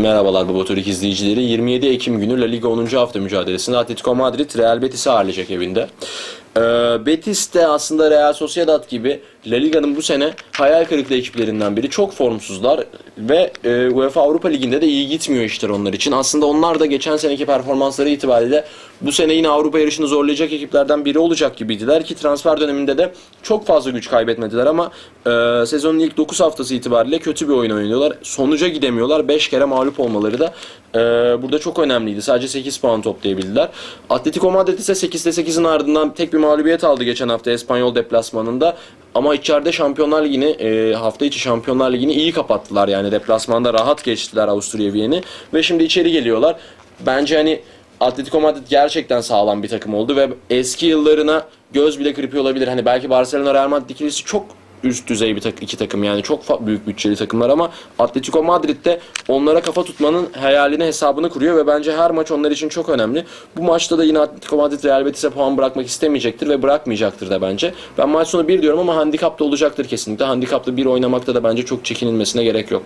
Merhabalar Baba Türk izleyicileri. 27 Ekim günü La Liga 10. hafta mücadelesinde Atletico Madrid Real Betis'i ağırlayacak evinde. Ee, Betis de aslında Real Sociedad gibi La Liga'nın bu sene hayal kırıklığı ekiplerinden biri. Çok formsuzlar ve e, UEFA Avrupa Ligi'nde de iyi gitmiyor işler onlar için. Aslında onlar da geçen seneki performansları itibariyle bu sene yine Avrupa yarışını zorlayacak ekiplerden biri olacak gibiydiler ki transfer döneminde de çok fazla güç kaybetmediler ama e, sezonun ilk 9 haftası itibariyle kötü bir oyun oynuyorlar. Sonuca gidemiyorlar. 5 kere mağlup olmaları da e, burada çok önemliydi. Sadece 8 puan toplayabildiler. Atletico Madrid ise 8'de 8'in ardından tek bir mağlubiyet aldı geçen hafta Espanyol deplasmanında. Ama içeride Şampiyonlar Ligi'ni, e, hafta içi Şampiyonlar Ligi'ni iyi kapattılar. Yani deplasmanda rahat geçtiler Avusturya Viyeni. Ve şimdi içeri geliyorlar. Bence hani Atletico Madrid gerçekten sağlam bir takım oldu ve eski yıllarına göz bile kırpıyor olabilir. Hani belki Barcelona Real Madrid ikilisi çok üst düzey bir tak iki takım yani çok büyük bütçeli takımlar ama Atletico Madrid de onlara kafa tutmanın hayalini hesabını kuruyor ve bence her maç onlar için çok önemli. Bu maçta da yine Atletico Madrid Real Betis'e puan bırakmak istemeyecektir ve bırakmayacaktır da bence. Ben maç sonu bir diyorum ama handikap da olacaktır kesinlikle. Handikaplı bir oynamakta da bence çok çekinilmesine gerek yok.